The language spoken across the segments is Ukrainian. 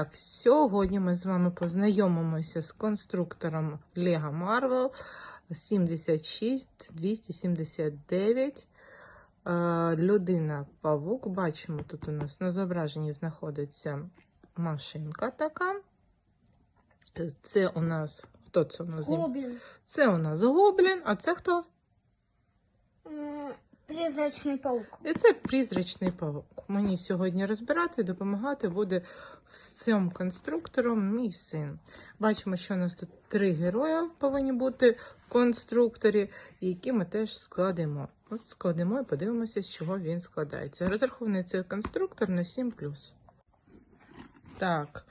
Так, сьогодні ми з вами познайомимося з конструктором Lego Marvel 76279. Е, Людина павук. Бачимо, тут у нас на зображенні знаходиться машинка така. Це у нас. Хто це у нас? Гоблин. Це у нас гоблін, а це хто? М, Призрачный паук. І це призрачний павук. Мені сьогодні розбирати допомагати буде з цим конструктором мій син. Бачимо, що у нас тут три герої повинні бути в конструкторі, які ми теж складемо. От складемо і подивимося, з чого він складається. Розрахований цей конструктор на 7 Так.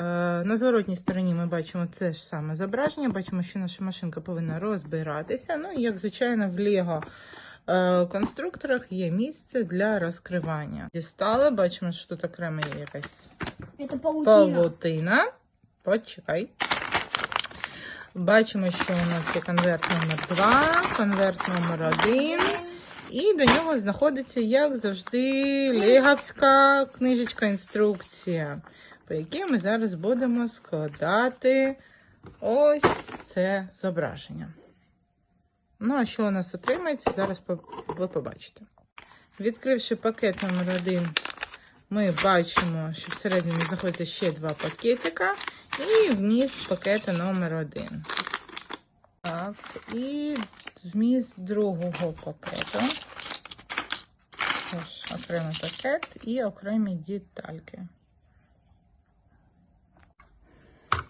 е, На зворотній стороні ми бачимо це ж саме зображення. Бачимо, що наша машинка повинна розбиратися. Ну, і як звичайно, в Лего е, конструкторах є місце для розкривання. Дістали, бачимо, що тут окремо є якась Это паутина. павутина. Почекай. Бачимо, що у нас є конверт номер 2, конверт номер 1. І до нього знаходиться, як завжди, легавська книжечка інструкція, по якій ми зараз будемо складати ось це зображення. Ну, а що у нас отримається, зараз ви побачите. Відкривши пакет номер 1, ми бачимо, що всередині знаходиться ще два пакетика і вміст пакета номер 1. Так, і вміст другого пакету. Тож, окремий пакет і окремі детальки.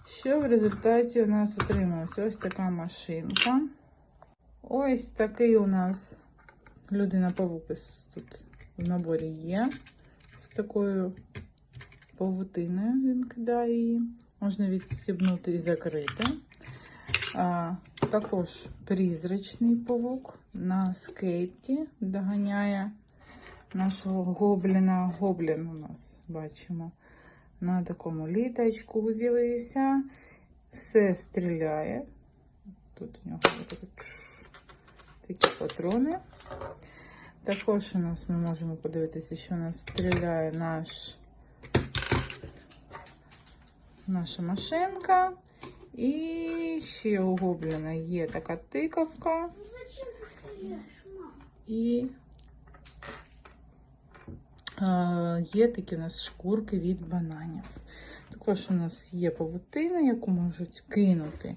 Що в результаті у нас отрималося? Ось така машинка. Ось такий у нас людина павук тут в наборі є. З такою павутиною він кидає її. Можна відсібнути і закрити. А, також призрачний павук на скейті доганяє нашого гобліна. Гоблін у нас бачимо на такому літачку з'явився. Все стріляє. Тут у нього є такі, патрони. Також у нас ми можемо подивитися, що у нас стріляє наш, наша машинка. І ще у гобліна є така тиковка. І е, є такі у нас шкурки від бананів. Також у нас є павутина, яку можуть кинути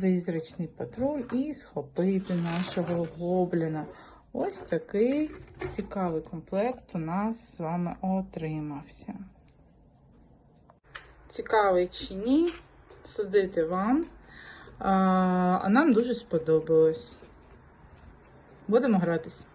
призрачний патруль і схопити нашого гобліна. Ось такий цікавий комплект у нас з вами отримався. Цікавий чи ні, судити вам. А, нам дуже сподобалось. Будемо гратись.